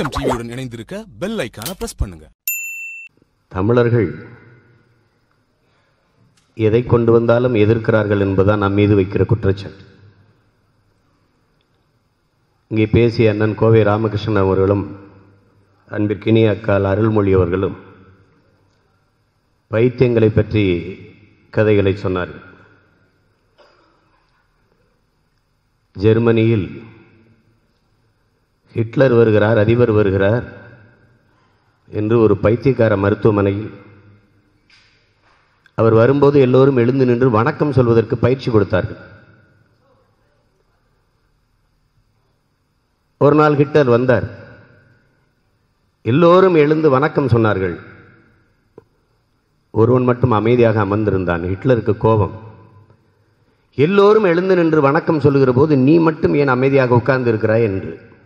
GSM டிவியுடன் இணைந்திருக்க bell ஐக்கான press பண்ணுங்க. தமிழர்கள் எதை கொண்டு வந்தாலும் எதிர்க்கிறார்கள் என்பதுதான் நம் மீது வைக்கிற குற்றச்சாட்டு. இங்கே பேசிய அண்ணன் கோவை ராமகிருஷ்ணன் அவர்களும் அன்பிற்கினிய அக்கால் அருள்மொழி அவர்களும் பைத்தியங்களை பற்றி கதைகளை சொன்னார்கள். ஜெர்மனியில் ஹிட்லர் வருகிறார் அதிபர் வருகிறார் என்று ஒரு பைத்தியக்கார மருத்துவமனையில் அவர் வரும்போது எல்லோரும் எழுந்து நின்று வணக்கம் சொல்வதற்கு பயிற்சி கொடுத்தார்கள். ஒரு நாள் ஹிட்லர் வந்தார். எல்லோரும் எழுந்து வணக்கம் சொன்னார்கள். ஒருவன் மட்டும் அமைதியாக அமர்ந்திருந்தான். ஹிட்லருக்கு கோபம். எல்லோரும் எழுந்து நின்று வணக்கம் சொல்லுகிற போது நீ மட்டும் ஏன் அமைதியாக உட்கார்ந்து இருக்கிறாய் என்று.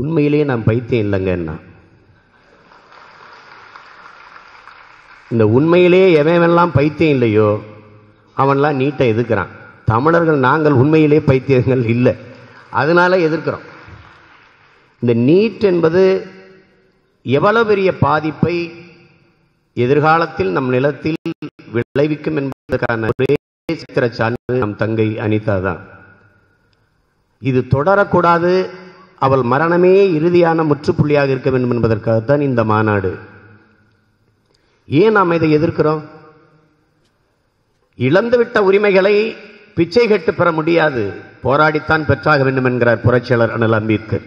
உண்மையிலேயே நான் பைத்தியம் இல்லைங்கன்னா இந்த உண்மையிலேயே எவன் பைத்தியம் இல்லையோ அவன்லாம் நீட்டை எதிர்க்கிறான். தமிழர்கள் நாங்கள் உண்மையிலே பைத்தியங்கள் இல்லை. அதனால எதிர்க்கிறோம். இந்த நீட் என்பது எவ்வளவு பெரிய பாதிப்பை எதிர்காலத்தில் நம் நிலத்தில் விளைவிக்கும் என்பதற்கான ஒரே சித்திர சான்று நம் தங்கை அனிதா தான் இது தொடரக்கூடாது அவள் மரணமே இறுதியான முற்றுப்புள்ளியாக இருக்க வேண்டும் என்பதற்காகத்தான் இந்த மாநாடு. ஏன் நாம் இதை எதிர்க்கிறோம்? இழந்துவிட்ட உரிமைகளை பிச்சை கட்டு பெற முடியாது. போராடித்தான் பெற்றாக வேண்டும் என்கிறார் புரட்சியாளர் அனல் அம்பேத்கர்.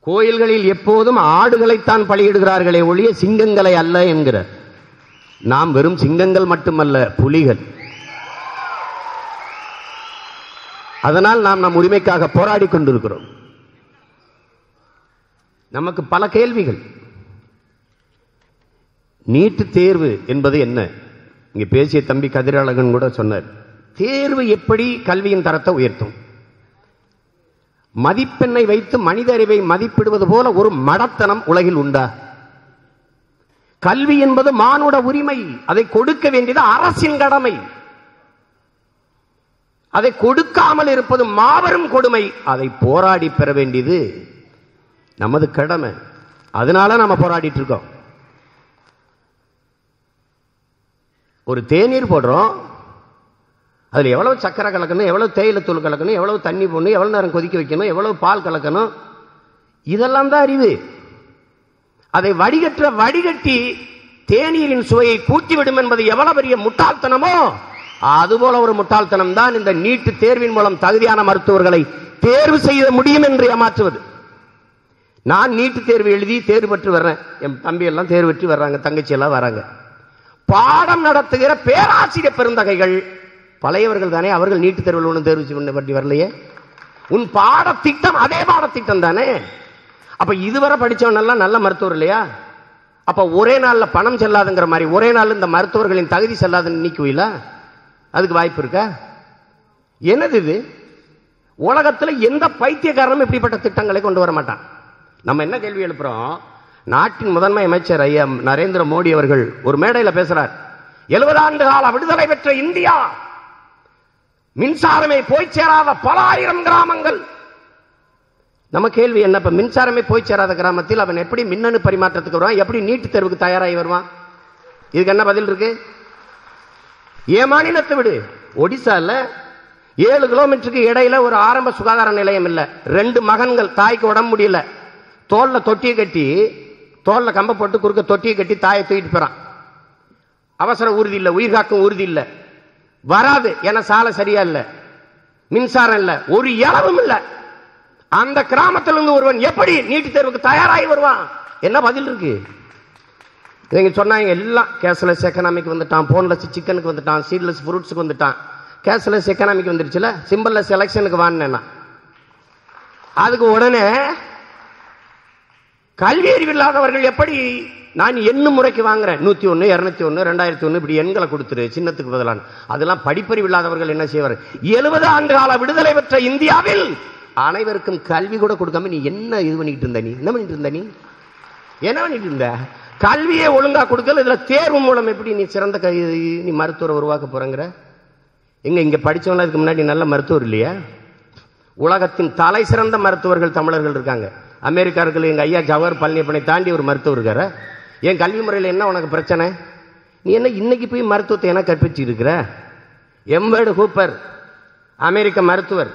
கோயில்களில் எப்போதும் ஆடுகளைத்தான் பலியிடுகிறார்களே ஒழிய சிங்கங்களை அல்ல என்கிறார். நாம் வெறும் சிங்கங்கள் மட்டுமல்ல புலிகள். அதனால் நாம் நம் உரிமைக்காக போராடி கொண்டிருக்கிறோம். நமக்கு பல கேள்விகள். நீட்டு தேர்வு என்பது என்ன? இங்கே பேசிய தம்பி கதிரழகன் கூட சொன்னார். தேர்வு எப்படி கல்வியின் தரத்தை உயர்த்தும்? மதிப்பெண்ணை வைத்து மனித அறிவை மதிப்பிடுவது போல ஒரு மடத்தனம் உலகில் உண்டா? கல்வி என்பது மானுட உரிமை. அதை கொடுக்க வேண்டியது அரசின் கடமை. அதை கொடுக்காமல் இருப்பது மாபெரும் கொடுமை. அதை போராடி பெற வேண்டியது நமது கடமை. அதனால நம்ம போராடிட்டு இருக்கோம். ஒரு தேநீர் போடுறோம். அதில் எவ்வளவு சக்கரை கலக்கணும் எவ்வளவு தேயிலத்தூள் கலக்கணும் எவ்வளவு தண்ணி போடணும் எவ்வளவு நேரம் கொதிக்க வைக்கணும் எவ்வளவு பால் கலக்கணும். இதெல்லாம் தான் அறிவு. அதை வடிகற்ற வடிகட்டி தேநீரின் சுவையை கூட்டிவிடும் என்பது எவ்வளவு பெரிய முட்டாள்தனமோ? அதுபோல ஒரு முட்டாள்தனம் தான் இந்த நீட்டு தேர்வின் மூலம் தகுதியான மருத்துவர்களை தேர்வு செய்ய முடியும் என்று ஏமாற்றுவது. நான் நீட்டு தேர்வு எழுதி தேர்வு பெற்று வர்றேன். என் தம்பி எல்லாம் தேர்வு பெற்று வர்றாங்க தங்கச்சி எல்லாம் வராங்க. பாடம் நடத்துகிற பேராசிரியர் பெருந்தகைகள் பழையவர்கள் தானே அவர்கள் நீட்டு தேர்வில் ஒன்றும் தேர்வு பற்றி வரலையே. உன் பாடத்திட்டம் அதே பாடத்திட்டம் தானே. அப்ப இதுவரை படிச்சவனெல்லாம் நல்ல மருத்துவர் இல்லையா? அப்ப ஒரே நாள்ல பணம் செல்லாதுங்கிற மாதிரி ஒரே நாள் இந்த மருத்துவர்களின் தகுதி செல்லாதுன்னு நீக்குவீல அதுக்கு வாய்ப்பு இருக்கா? என்னது இது? உலகத்தில் எந்த பைத்தியக்காரனும் இப்படிப்பட்ட திட்டங்களை கொண்டு வர மாட்டான். நம்ம என்ன கேள்வி எழுப்புறோம்? நாட்டின் முதன்மை அமைச்சர் ஐயா நரேந்திர மோடி அவர்கள் ஒரு மேடையில் பேசுறார். எழுபது ஆண்டு கால விடுதலை பெற்ற இந்தியா மின்சாரமே போய் சேராத பல ஆயிரம் கிராமங்கள். நம்ம கேள்வி என்ன? இப்ப மின்சாரமே போய் சேராத கிராமத்தில் அவன் எப்படி மின்னணு பரிமாற்றத்துக்கு வருவான்? எப்படி நீட்டு தேர்வுக்கு தயாராகி வருவான்? இதுக்கு என்ன பதில் இருக்கு? என் மாநிலத்தை விடு. ஒடிசால ஏழு கிலோமீட்டருக்கு இடையில ஒரு ஆரம்ப சுகாதார நிலையம் இல்லை. ரெண்டு மகன்கள் தாய்க்கு உடம்பு முடியல. தோல்ல தொட்டியை கட்டி தோல்ல கம்ப போட்டு குறுக்க தொட்டியை கட்டி தாயை தூக்கிட்டு போறான். அவசர உறுதி இல்லை உயிர் காக்கும் உறுதி இல்லை. வராது என சாலை சரியா இல்லை. மின்சாரம் இல்லை ஒரு இளவும் இல்லை. அந்த கிராமத்திலிருந்து ஒருவன் எப்படி நீட்டு தேர்வுக்கு தயாராகி வருவான்? என்ன பதில் இருக்கு? இவங்க சொன்னாங்க எல்லாம் கேஷ்லெஸ் எக்கனாமிக் வந்துட்டான் போன்லெஸ் சிக்கனுக்கு வந்துட்டான் சீட்லெஸ் ஃப்ரூட்ஸுக்கு வந்துட்டான். கேஷ்லெஸ் எக்கனாமிக் வந்துருச்சுல சிம்பிள்லெஸ் எலெக்ஷனுக்கு வாங்கினேன்னா. அதுக்கு உடனே கல்வி அறிவு இல்லாதவர்கள் எப்படி நான் என்ன முறைக்கு வாங்குறேன்? நூற்றி ஒன்று இரநூத்தி ஒன்று ரெண்டாயிரத்தி ஒன்று இப்படி எண்களை கொடுத்துரு சின்னத்துக்கு பதிலான அதெல்லாம் படிப்பறிவு இல்லாதவர்கள் என்ன செய்வார்? எழுபது ஆண்டு கால விடுதலை பெற்ற இந்தியாவில் அனைவருக்கும் கல்வி கூட கொடுக்காம நீ என்ன இது பண்ணிட்டு இருந்த நீ? என்ன பண்ணிட்டு இருந்த நீ? என்ன பண்ணிட்டு இருந்த? கல்வியை ஒழுங்கா கொடுக்கல இதுல தேர்வு மூலம் எப்படி நீ சிறந்த நீ மருத்துவரை உருவாக்க போறங்கிற? எங்க இங்க படிச்சவங்க அதுக்கு முன்னாடி நல்ல மருத்துவர் இல்லையா? உலகத்தின் தலை சிறந்த மருத்துவர்கள் தமிழர்கள் இருக்காங்க. அமெரிக்கா எங்கள் எங்க ஐயா ஜவஹர் பழனியப்பனை தாண்டி ஒரு மருத்துவர் இருக்கார. என் கல்வி முறையில் என்ன உனக்கு பிரச்சனை? நீ என்ன இன்னைக்கு போய் மருத்துவத்தை என்ன கற்பிச்சு இருக்கிற எம்பர்டு ஹூப்பர் அமெரிக்க மருத்துவர்.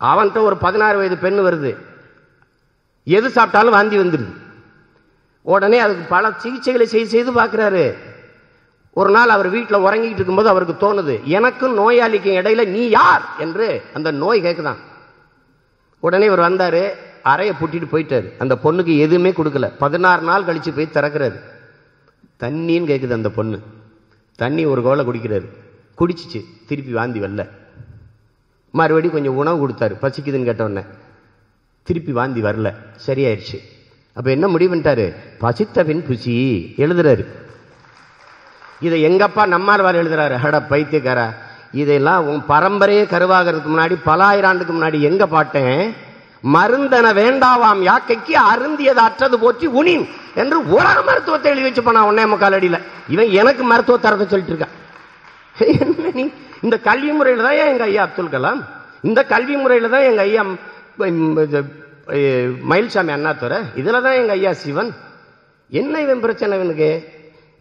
அவன்கிட்ட ஒரு பதினாறு வயது பெண் வருது. எது சாப்பிட்டாலும் வாந்தி வந்துடுது. உடனே அதுக்கு பல சிகிச்சைகளை செய்து செய்து பார்க்குறாரு. ஒரு நாள் அவர் வீட்டில் உறங்கிட்டு இருக்கும்போது அவருக்கு தோணுது எனக்கும் நோயாளிக்கும் இடையில நீ யார்? என்று அந்த நோய் கேட்குதான் உடனே இவர் வந்தார் அறையை பூட்டிட்டு போயிட்டாரு. அந்த பொண்ணுக்கு எதுவுமே கொடுக்கல. பதினாறு நாள் கழித்து போய் திறக்கிறாரு. தண்ணின்னு கேட்குது அந்த பொண்ணு. தண்ணி ஒரு கோலை குடிக்கிறாரு. குடிச்சிச்சு திருப்பி வாந்தி வரல. மறுபடியும் கொஞ்சம் உணவு கொடுத்தாரு. பசிக்குதுன்னு கேட்டவுடனே திருப்பி வாந்தி வரல. சரியாயிடுச்சு அப்ப என்ன முடிவு பண்ணிட்டாரு? பசித்த புசி எழுதுறாரு. இதை எங்கப்பா நம்மாழ்வார் எழுதுறாரு? ஹட பைத்தியக்காரா. இதெல்லாம் உன் பரம்பரையே கருவாகிறதுக்கு முன்னாடி பல ஆயிரம் ஆண்டுக்கு முன்னாடி எங்க பாட்டேன் மருந்தன வேண்டாவாம் யாக்கைக்கு அருந்தியது அற்றது போற்றி உனின் என்று உலக மருத்துவத்தை எழுதி வச்சு போனா ஒன்னே முக்கால் அடியில் இவன் எனக்கு மருத்துவ தரத்தை சொல்லிட்டு இருக்கான் நீ? இந்த கல்வி முறையில் தான் எங்க ஐயா அப்துல் கலாம்? இந்த கல்வி முறையில் தான் எங்க ஐயா இது, மயில்சாமி அண்ணாதுரை இதில் தான் எங்கள் ஐயா சிவன். என்ன இவன் பிரச்சனை இவனுக்கு?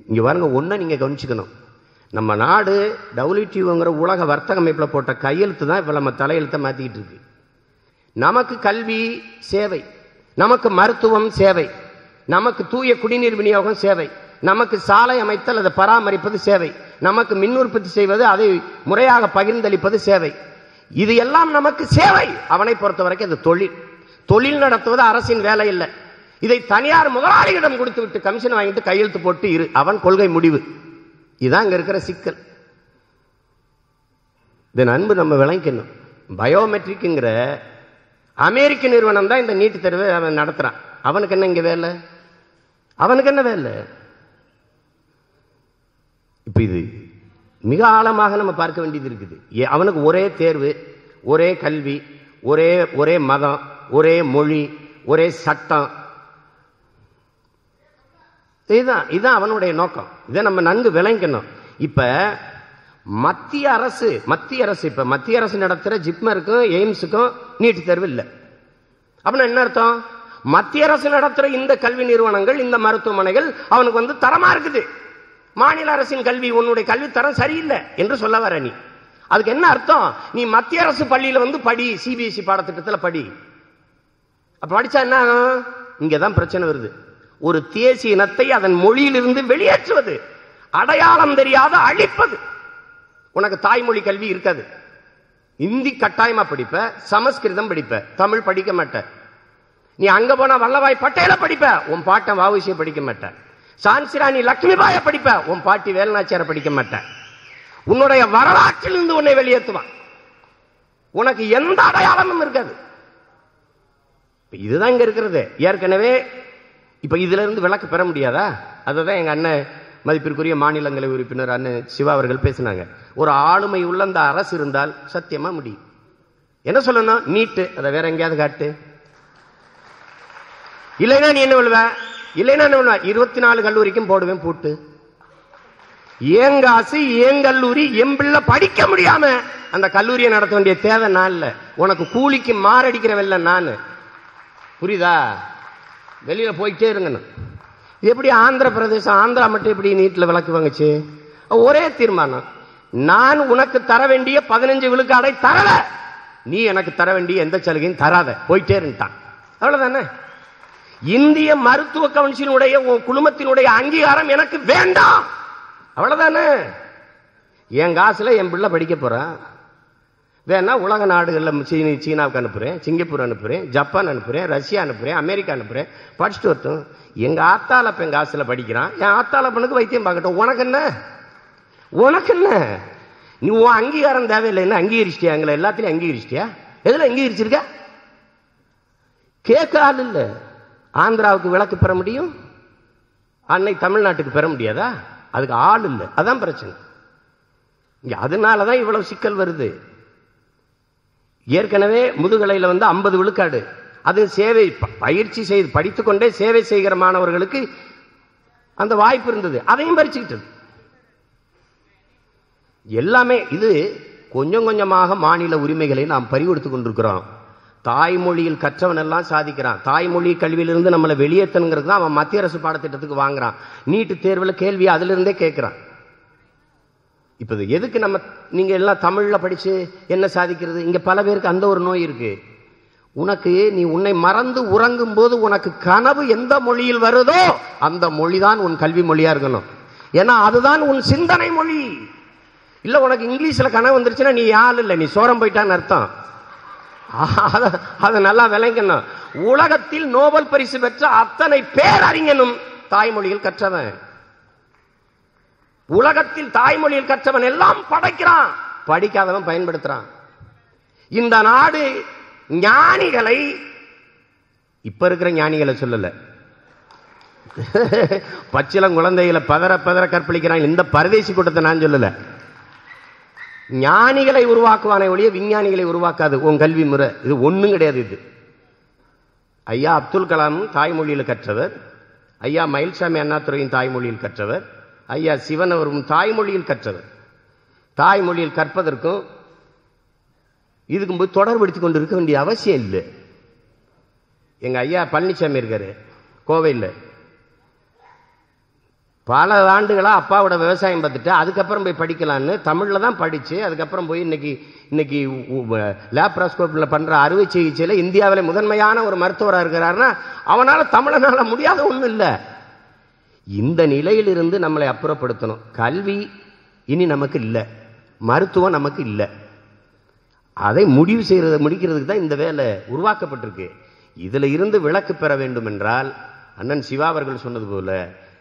இங்கே பாருங்க ஒன்றை நீங்கள் கவனிச்சுக்கணும். நம்ம நாடு டபிள்யூடிஓங்கிற உலக வர்த்தக அமைப்பில் போட்ட கையெழுத்து தான் இப்போ நம்ம தலையெழுத்தை மாற்றிக்கிட்டு இருக்கு. நமக்கு கல்வி சேவை நமக்கு மருத்துவம் சேவை நமக்கு தூய குடிநீர் விநியோகம் சேவை நமக்கு சாலை அமைத்தல் அதை பராமரிப்பது சேவை நமக்கு மின் உற்பத்தி செய்வது அதை முறையாக பகிர்ந்தளிப்பது சேவை. இது எல்லாம் நமக்கு சேவை. அவனை பொறுத்த வரைக்கும் அது தொழில். தொழில் நடத்துவது அரசின் வேலை இல்லை. இதை தனியார் முதலாளியிடம் கொடுத்து விட்டு கமிஷன் வாங்கிட்டு கையெழுத்து போட்டு இரு. அவன் கொள்கை முடிவு. இதுதான் இங்க இருக்கிற சிக்கல். இதன் அன்பு நம்ம விளங்கிக்கணும். பயோமெட்ரிக்குங்கிற அமெரிக்க நிறுவனம் தான் இந்த நீட்டு தேர்வை அவன் நடத்துறான். அவனுக்கு என்ன இங்க வேலை? அவனுக்கு என்ன வேலை? இப்ப இது மிக ஆழமாக நம்ம பார்க்க வேண்டியது இருக்குது. ஏ- அவனுக்கு ஒரே தேர்வு ஒரே கல்வி ஒரே ஒரே மதம் ஒரே மொழி ஒரே சட்டம். இதுதான் இதுதான் அவனுடைய நோக்கம். இதை நம்ம நன்கு விளங்கணும். இப்போ மத்திய அரசு மத்திய அரசு இப்போ மத்திய அரசு நடத்துகிற ஜிப்மருக்கும் எய்ம்ஸுக்கும் நீட்டு தேர்வு இல்லை. அப்படின்னா என்ன அர்த்தம்? மத்திய அரசு நடத்துகிற இந்த கல்வி நிறுவனங்கள் இந்த மருத்துவமனைகள் அவனுக்கு வந்து தரமாக இருக்குது. மாநில அரசின் கல்வி உன்னுடைய கல்வி தரம் சரியில்லை என்று சொல்ல வர நீ. அதுக்கு என்ன அர்த்தம்? நீ மத்திய அரசு பள்ளியில் வந்து படி சிபிஎஸ்சி பாடத்திட்டத்தில் படி. அப்போ படிச்சா என்ன ஆகும்? இங்கதான் பிரச்சனை வருது. ஒரு தேசிய இனத்தை அதன் மொழியிலிருந்து வெளியேற்றுவது. அடையாளம் தெரியாத அழிப்பது. உனக்கு தாய்மொழி கல்வி இருக்காது. இந்தி கட்டாயமா படிப்ப சமஸ்கிருதம் படிப்ப தமிழ் படிக்க மாட்ட. நீ அங்க போனா வல்லபாய் பட்டேல படிப்ப உன் பாட்டன் வாவுசிய படிக்க மாட்ட. சான்சிராணி லட்சுமிபாய படிப்ப உன் பாட்டி வேலநாச்சியார படிக்க மாட்ட. உன்னுடைய வரலாற்றிலிருந்து உன்னை வெளியேற்றுவான். உனக்கு எந்த அடையாளமும் இருக்காது. இதுதான் இங்க இருக்கிறது. ஏற்கனவே இப்ப இதுல இருந்து விளக்கு பெற முடியாதா? அதுதான் எங்க அண்ணன் மதிப்பிற்குரிய மாநிலங்களை உறுப்பினர் அண்ணன் சிவா அவர்கள் பேசினாங்க. ஒரு ஆளுமை உள்ள அந்த அரசு இருந்தால் சத்தியமா முடியும் என்ன சொல்லணும்? நீட்டு. அதை வேற எங்கேயாவது காட்டு. இல்லைன்னா நீ என்ன பண்ணுவேன் இல்லைன்னா என்ன பண்ணுவ இருபத்தி நாலு கல்லூரிக்கும் போடுவேன் பூட்டு. ஏன் காசு ஏன் கல்லூரி? என் பிள்ளை படிக்க முடியாம அந்த கல்லூரியை நடத்த வேண்டிய தேவை நான் இல்லை. உனக்கு கூலிக்கு மாரடிக்கிறவல்ல நான். புரியுதா? வெளியில் போயிட்டே இருங்கண்ணா. எப்படி ஆந்திர பிரதேசம் ஆந்திரா மட்டும் எப்படி நீட்டில் விளக்கு வாங்குச்சு? ஒரே தீர்மானம். நான் உனக்கு தர வேண்டிய பதினஞ்சு விழுக்காடை தரல. நீ எனக்கு தர வேண்டிய எந்த சலுகையும் தராத. போயிட்டே இருந்துட்டான். அவ்வளவுதானே? இந்திய மருத்துவ கவுன்சிலுடைய உன் குழுமத்தினுடைய அங்கீகாரம் எனக்கு வேண்டாம். அவ்வளவுதானே? என் காசுல என் பிள்ளை படிக்க போறான் வேணா உலக நாடுகளில் சீனி சீனாவுக்கு அனுப்புகிறேன் சிங்கப்பூர் அனுப்புகிறேன் ஜப்பான் அனுப்புகிறேன் ரஷ்யா அனுப்புகிறேன் அமெரிக்கா அனுப்புகிறேன் படிச்சுட்டு வரட்டும். எங்கள் ஆத்தால எங்கள் ஆசையில் படிக்கிறான். என் ஆத்தால பெண்ணுக்கு வைத்தியம் பார்க்கட்டும். உனக்கு என்ன? உனக்கு என்ன? நீ உன் அங்கீகாரம் தேவையில்லைன்னு அங்கீகரிச்சிட்டியா? எங்களை எல்லாத்திலையும் அங்கீகரிச்சிட்டியா? எதில் அங்கீகரிச்சிருக்க? கேட்க ஆள் இல்லை. ஆந்திராவுக்கு விளக்கு பெற முடியும்? அன்னை தமிழ்நாட்டுக்கு பெற முடியாதா? அதுக்கு ஆள் இல்லை. அதான் பிரச்சனை. அதனால தான் இவ்வளவு சிக்கல் வருது. ஏற்கனவே முதுகலையில் வந்து ஐம்பது விழுக்காடு. அது சேவை பயிற்சி செய்து படித்துக்கொண்டே சேவை செய்கிற மாணவர்களுக்கு அந்த வாய்ப்பு இருந்தது. அதையும் பறிச்சுக்கிட்டது. எல்லாமே இது கொஞ்சம் கொஞ்சமாக மாநில உரிமைகளை நாம் பறிகொடுத்து கொண்டிருக்கிறோம். தாய்மொழியில் கற்றவன் எல்லாம் சாதிக்கிறான். தாய்மொழி கல்வியிலிருந்து நம்மளை வெளியேற்றணுங்கிறது தான் அவன் மத்திய அரசு பாடத்திட்டத்துக்கு வாங்குறான். நீட்டு தேர்வில் கேள்வி அதிலிருந்தே கேட்குறான். இப்போ இது எதுக்கு நம்ம நீங்கள் எல்லாம் தமிழில் படித்து என்ன சாதிக்கிறது? இங்கே பல பேருக்கு அந்த ஒரு நோய் இருக்கு. உனக்கு நீ உன்னை மறந்து உறங்கும் போது உனக்கு கனவு எந்த மொழியில் வருதோ அந்த மொழி தான் உன் கல்வி மொழியாக இருக்கணும். ஏன்னா அதுதான் உன் சிந்தனை மொழி. இல்லை உனக்கு இங்கிலீஷில் கனவு வந்துருச்சுன்னா நீ யாழ் இல்லை. நீ சோரம் போயிட்டான்னு அர்த்தம். அதை நல்லா விளங்கணும். உலகத்தில் நோபல் பரிசு பெற்ற அத்தனை பேரறிஞனும் தாய்மொழியில் கற்றவன். உலகத்தில் தாய்மொழியில் கற்றவன் எல்லாம் படைக்கிறான். படிக்காதவன் பயன்படுத்துறான். இந்த நாடு ஞானிகளை இப்ப இருக்கிற ஞானிகளை சொல்லல. பச்சிலம் குழந்தைகளை பதற பதற கற்பழிக்கிறான் இந்த பரதேசி கூட்டத்தை நான் சொல்லல. ஞானிகளை உருவாக்குவானே ஒழிய விஞ்ஞானிகளை உருவாக்காது. உன் கல்வி முறை. இது ஒண்ணும் கிடையாது இது. ஐயா அப்துல் கலாமும் தாய்மொழியில் கற்றவர். ஐயா மயில்சாமி அண்ணாத்துறையும் தாய்மொழியில் கற்றவர். ஐயா சிவன் அவரும் தாய்மொழியில் கற்றவர். தாய்மொழியில் கற்பதற்கும் இதுக்கும் போய் தொடர்படுத்தி கொண்டு இருக்க வேண்டிய அவசியம் இல்லை. எங்கள் ஐயா பழனிசாமி இருக்கார். கோவையில் பல ஆண்டுகளாக அப்பாவோட விவசாயம் பார்த்துட்டு அதுக்கப்புறம் போய் படிக்கலான்னு தமிழில் தான் படித்து அதுக்கப்புறம் போய் இன்னைக்கு இன்னைக்கு லேப்ராஸ்கோப்பில் பண்ணுற அறுவை சிகிச்சையில் இந்தியாவில் முதன்மையான ஒரு மருத்துவராக இருக்கிறாருன்னா அவனால் தமிழனால் முடியாத ஒன்றும் இல்லை. இந்த நிலையிலிருந்து நம்மளை அப்புறப்படுத்தணும். கல்வி இனி நமக்கு இல்லை. மருத்துவம் நமக்கு இல்லை. அதை முடிவு செய்கிறத முடிக்கிறதுக்கு தான் இந்த வேலை உருவாக்கப்பட்டிருக்கு. இதில் இருந்து விளக்கு பெற வேண்டும் என்றால் அண்ணன் சிவா அவர்கள் சொன்னது போல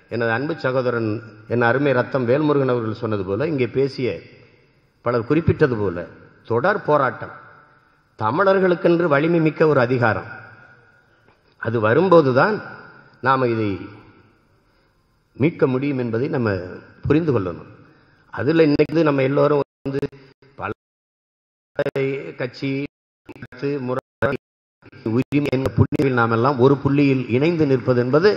எனது அன்பு சகோதரன் என் அருமை ரத்தம் வேல்முருகன் அவர்கள் சொன்னது போல இங்கே பேசிய பலர் குறிப்பிட்டது போல தொடர் போராட்டம். தமிழர்களுக்கென்று வலிமை மிக்க ஒரு அதிகாரம். அது வரும்போது தான் நாம் இதை மீட்க முடியும் என்பதை நம்ம புரிந்து கொள்ளணும். அதுல இன்னைக்கு நம்ம எல்லோரும் வந்து பல கட்சி முறை உரிமை என்ற புள்ளியில் நாம் எல்லாம் ஒரு புள்ளியில் இணைந்து நிற்பது என்பது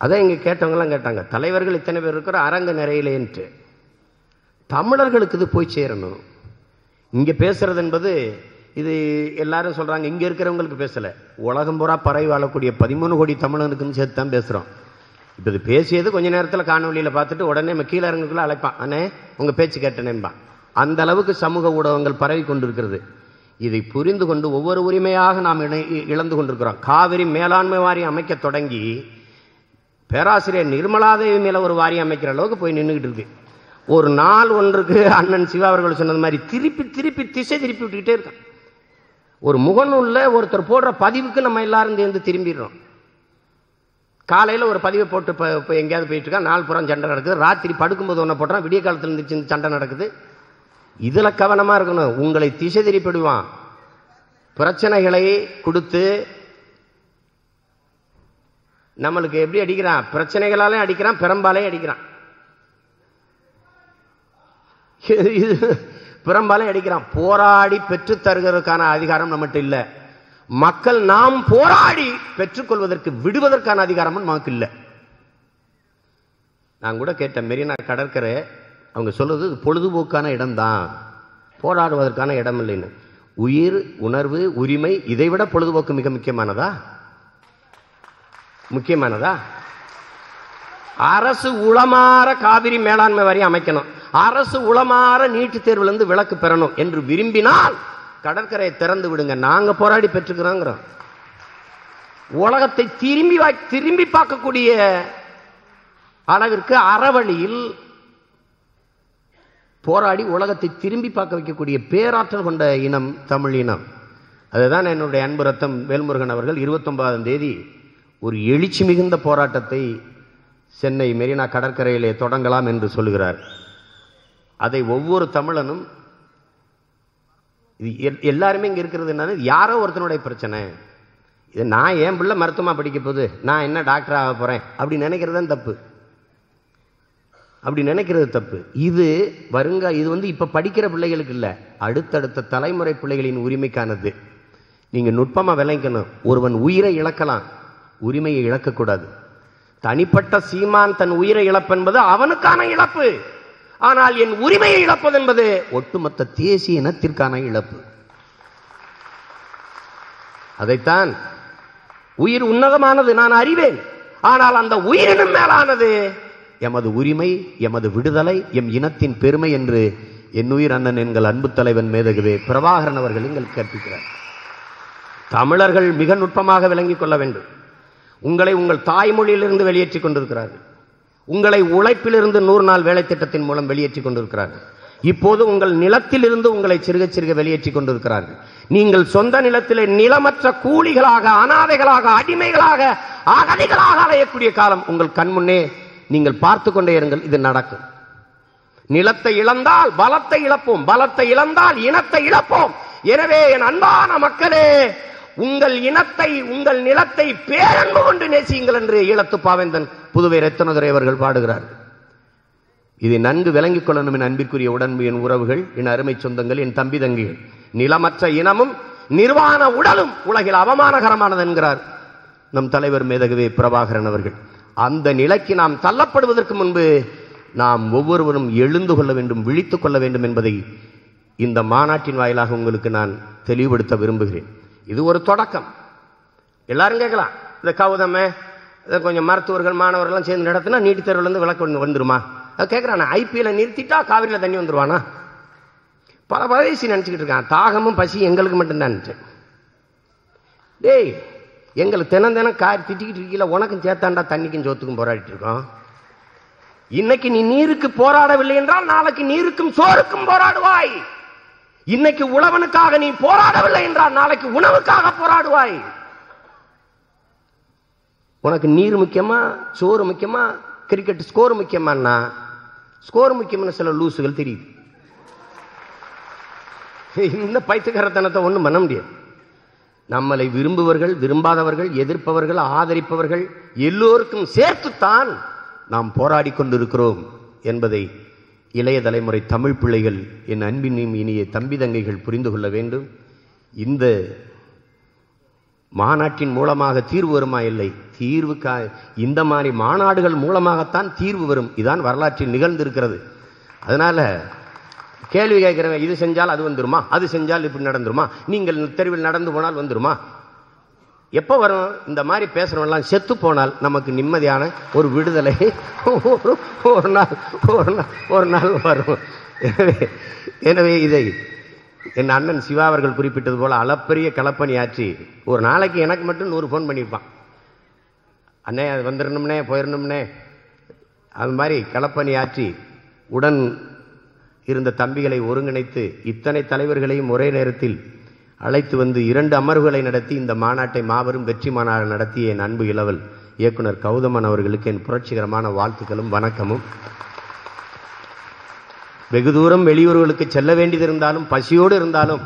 அதான் இங்க கேட்டவங்கலாம் கேட்டாங்க தலைவர்கள் இத்தனை பேர் இருக்கிற அரங்க நிறையிலேன்ட்டு தமிழர்களுக்கு இது போய் சேரணும். இங்க பேசுறது என்பது இது எல்லாரும் சொல்கிறாங்க இங்கே இருக்கிறவங்களுக்கு பேசலை. உலகம் பூரா பறவை வாழக்கூடிய பதிமூணு கோடி தமிழனுக்குன்னு சேர்த்து தான் பேசுகிறோம் இப்போ இது பேசியது கொஞ்ச நேரத்தில் காணொலியில் பார்த்துட்டு உடனே நம்ம கீழே இறங்குக்குள்ளே அழைப்பான். அண்ணே உங்கள் பேச்சு கேட்டனேம்பான் அந்த அளவுக்கு சமூக ஊடகங்கள் பரவி கொண்டிருக்கிறது. இதை புரிந்து கொண்டு ஒவ்வொரு உரிமையாக நாம் இணை- இழந்து கொண்டிருக்கிறோம். காவிரி மேலாண்மை வாரியம் அமைக்க தொடங்கி பேராசிரியர் நிர்மலாதேவி மேல ஒரு வாரியம் அமைக்கிற அளவுக்கு போய் நின்றுக்கிட்டு இருக்கு. ஒரு நாள் ஒன்றுக்கு அண்ணன் சிவா அவர்கள் சொன்னது மாதிரி திருப்பி திருப்பி திசை திருப்பி விட்டுக்கிட்டே இருக்கான். ஒரு முகநூலில் ஒருத்தர் போடுற பதிவுக்கு நம்ம எல்லாரும் சேர்ந்து திரும்பிடுறோம். காலையில் ஒரு பதிவை போட்டு இப்போ இப்போ எங்கேயாவது போயிட்டுருக்கா நாலு நாள் புறம் சண்டை நடக்குது. ராத்திரி படுக்கும்போது ஒன்று போடுறான் விடிய காலத்தில் இருந்துச்சு இந்த சண்டை நடக்குது. இதில் கவனமாக இருக்கணும். உங்களை திசை திருப்பிடுவான். பிரச்சனைகளை கொடுத்து நம்மளுக்கு எப்படி அடிக்கிறான்? பிரச்சனைகளாலே அடிக்கிறான் பெரம்பாலே அடிக்கிறான். இது பெரம்பாலே அடிக்கிறான். போராடி பெற்றுத் தருகிறதுக்கான அதிகாரம் நம்மகிட்ட இல்லை. மக்கள் நாம் போராடி பெற்றுக்கொள்வதற்கு விடுவதற்கான அதிகாரமும் நமக்கு இல்லை. நான் கூட கேட்டேன் மெரினா கடற்கரை அவங்க சொல்றது பொழுதுபோக்கான இடம்தான். போராடுவதற்கான இடம் இல்லைன்னு. உயிர் உணர்வு உரிமை இதை விட பொழுதுபோக்கு மிக முக்கியமானதா? முக்கியமானதா? அரசு உளமாற காவிரி மேலாண்மை வரையும் அமைக்கணும். அரசு உளமாற நீட்டுத் தேர்வுல இருந்து விலக்கு பெறணும் என்று விரும்பினால் கடற்கரையை திறந்து விடுங்க. நாங்க போராடி பெற்றுக்கிறோங்கிறோம். உலகத்தை திரும்பி திரும்பி பார்க்கக்கூடிய அளவிற்கு அறவழியில் போராடி உலகத்தை திரும்பி பார்க்க வைக்கக்கூடிய பேராற்றல் கொண்ட இனம் தமிழ் இனம். அதுதான் என்னுடைய அன்பு ரத்தம் வேல்முருகன் அவர்கள் இருபத்தொன்பதாம் தேதி ஒரு எழுச்சி மிகுந்த போராட்டத்தை சென்னை மெரினா கடற்கரையிலே தொடங்கலாம் என்று சொல்லுகிறார். அதை ஒவ்வொரு தமிழனும் இது எல்லாருமே இங்கே இருக்கிறது என்னன்னா யாரோ ஒருத்தனுடைய பிரச்சனை. இது நான் ஏன் பிள்ளை மருத்துவமா படிக்க போகுது? நான் என்ன டாக்டர் ஆக போகிறேன் அப்படி நினைக்கிறது தான் தப்பு. அப்படி நினைக்கிறது தப்பு. இது வருங்க இது வந்து இப்போ படிக்கிற பிள்ளைகளுக்கு இல்லை. அடுத்தடுத்த தலைமுறை பிள்ளைகளின் உரிமைக்கானது. நீங்கள் நுட்பமாக விளங்கணும். ஒருவன் உயிரை இழக்கலாம். உரிமையை இழக்கக்கூடாது. தனிப்பட்ட சீமான் தன் உயிரை இழப்பென்பது அவனுக்கான இழப்பு. ஆனால் என் உரிமையை இழப்பது என்பது ஒட்டுமொத்த தேசிய இனத்திற்கான இழப்பு. அதைத்தான் உயிர் உன்னதமானது நான் அறிவேன். ஆனால் அந்த உயிரினும் மேலானது எமது உரிமை எமது விடுதலை எம் இனத்தின் பெருமை என்று என்னுயிர் அண்ணன் எங்கள் அன்பு தலைவன் மேதகுவே பிரபாகரன் அவர்கள் எங்கள் கற்பிக்கிறார் தமிழர்கள் மிக நுட்பமாக விளங்கிக் கொள்ள வேண்டும். உங்களை உங்கள் தாய்மொழியிலிருந்து வெளியேற்றிக் கொண்டிருக்கிறார்கள். உங்களை உழைப்பிலிருந்து நூறு நாள் வேலை திட்டத்தின் மூலம் வெளியேற்றிக் கொண்டிருக்கிறார்கள் இப்போது உங்கள் நிலத்திலிருந்து உங்களை சிறுக சிறுக வெளியேற்றி கொண்டிருக்கிறார்கள் நீங்கள் சொந்த நிலத்திலே நிலமற்ற கூலிகளாக அனாதைகளாக அடிமைகளாக அகதிகளாக அலையக்கூடிய காலம் உங்கள் கண்முன்னே நீங்கள் பார்த்து கொண்டே இருங்கள் இது நடக்கும். நிலத்தை இழந்தால் பலத்தை இழப்போம் பலத்தை இழந்தால் இனத்தை இழப்போம். எனவே என் அன்பான மக்களே உங்கள் இனத்தை உங்கள் நிலத்தை பேரன்பு கொண்டு நேசியுங்கள் என்று ஈழத்து பாவேந்தன் புதுவை ரத்தனதுரை அவர்கள் பாடுகிறார்கள் இதை நன்கு விளங்கிக் கொள்ளணும் என் அன்பிற்குரிய உடன்பு என் உறவுகள் என் அருமை சொந்தங்கள் என் தம்பி தங்கிகள். நிலமற்ற இனமும் நிர்வாண உடலும் உலகில் அவமானகரமானது என்கிறார் நம் தலைவர் மேதகவே பிரபாகரன் அவர்கள். அந்த நிலைக்கு நாம் தள்ளப்படுவதற்கு முன்பு நாம் ஒவ்வொருவரும் எழுந்து கொள்ள வேண்டும் விழித்துக் கொள்ள வேண்டும் என்பதை இந்த மாநாட்டின் வாயிலாக உங்களுக்கு நான் தெளிவுபடுத்த விரும்புகிறேன். இது ஒரு தொடக்கம். எல்லாரும் கேட்கலாம் இந்த கௌதம இதை கொஞ்சம் மருத்துவர்கள் மாணவர்கள்லாம் சேர்ந்து நடத்தினா நீட்டு தேர்வுலேருந்து விளக்கு வந்து வந்துருமா? கேட்குறான் ஐபிஎல்ல நிறுத்திட்டா காவிரியில் தண்ணி வந்துருவானா? பல வயசு நினச்சிக்கிட்டு இருக்கான் தாகமும் பசி எங்களுக்கு மட்டும்தான். டேய் எங்களை தினம் தினம் கார் திட்டிக்கிட்டு இருக்கீங்கள உனக்கும் சேர்த்தாண்டா தண்ணிக்கும் சோத்துக்கும் போராடிட்டு இருக்கோம். இன்னைக்கு நீ நீருக்கு போராடவில்லை என்றால் நாளைக்கு நீருக்கும் சோறுக்கும் போராடுவாய். இன்னைக்கு உழவனுக்காக நீ போராடவில்லை என்றால் நாளைக்கு உணவுக்காக போராடுவாய். உனக்கு நீர் முக்கியமா சோறு முக்கியமா கிரிக்கெட் ஸ்கோர் முக்கியமான்னா ஸ்கோர் முக்கியம்னு சில லூசுகள் தெரியுது. இந்த பைத்துக்கரத்தனத்தை ஒன்றும் பண்ண முடியாது. நம்மளை விரும்புவர்கள் விரும்பாதவர்கள் எதிர்ப்பவர்கள் ஆதரிப்பவர்கள் எல்லோருக்கும் சேர்த்துத்தான் நாம் போராடி கொண்டிருக்கிறோம் என்பதை இளைய தலைமுறை தமிழ் பிள்ளைகள் என் அன்பின் இனிய தம்பி தங்கைகள் புரிந்து கொள்ள வேண்டும். இந்த மாநாட்டின் மூலமாக தீர்வு வருமா இல்லை? தீர்வு இந்த மாதிரி மாநாடுகள் மூலமாகத்தான் தீர்வு வரும். இதான் வரலாற்றில் நிகழ்ந்திருக்கிறது. அதனால் கேள்வி கேட்கிறவங்க இது செஞ்சால் அது வந்துருமா? அது செஞ்சால் இப்படி நடந்துருமா? நீங்கள் தெருவில் நடந்து போனால் வந்துருமா? எப்போ வரும்? இந்த மாதிரி பேசுகிறவெல்லாம் செத்து போனால் நமக்கு நிம்மதியான ஒரு விடுதலை. ஒரு ஒரு நாள் ஒரு நாள் ஒரு நாள் வரும். எனவே எனவே இதை என் அண்ணன் சிவா அவர்கள் குறிப்பிட்டது போல் அளப்பரிய கலப்பணி ஆற்றி ஒரு நாளைக்கு எனக்கு மட்டும் நூறு ஃபோன் பண்ணியிருப்பான் அண்ணே அது வந்துடணும்னே போயிடணும்னே அது மாதிரி கலப்பணி ஆற்றி உடன் இருந்த தம்பிகளை ஒருங்கிணைத்து இத்தனை தலைவர்களையும் ஒரே நேரத்தில் அழைத்து வந்து இரண்டு அமர்வுகளை நடத்தி இந்த மாநாட்டை மாபெரும் வெற்றி மாநாடு நடத்திய என் அன்பு இளவல் இயக்குனர் கௌதமன் அவர்களுக்கு என் புரட்சிகரமான வாழ்த்துக்களும் வணக்கமும். வெகு தூரம் வெளியூர்களுக்கு செல்ல வேண்டியது இருந்தாலும் பசியோடு இருந்தாலும்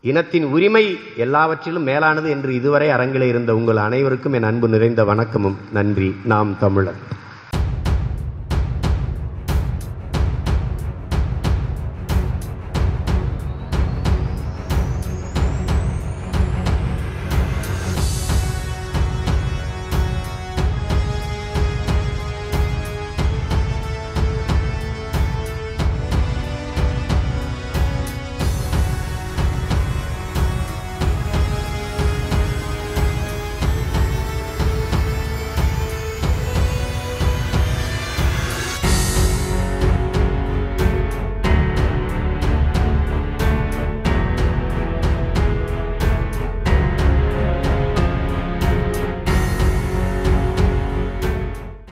இனத்தின் உரிமை எல்லாவற்றிலும் மேலானது என்று இதுவரை அரங்கிலே இருந்த உங்கள் அனைவருக்கும் என் அன்பு நிறைந்த வணக்கமும் நன்றி. நாம் தமிழர்.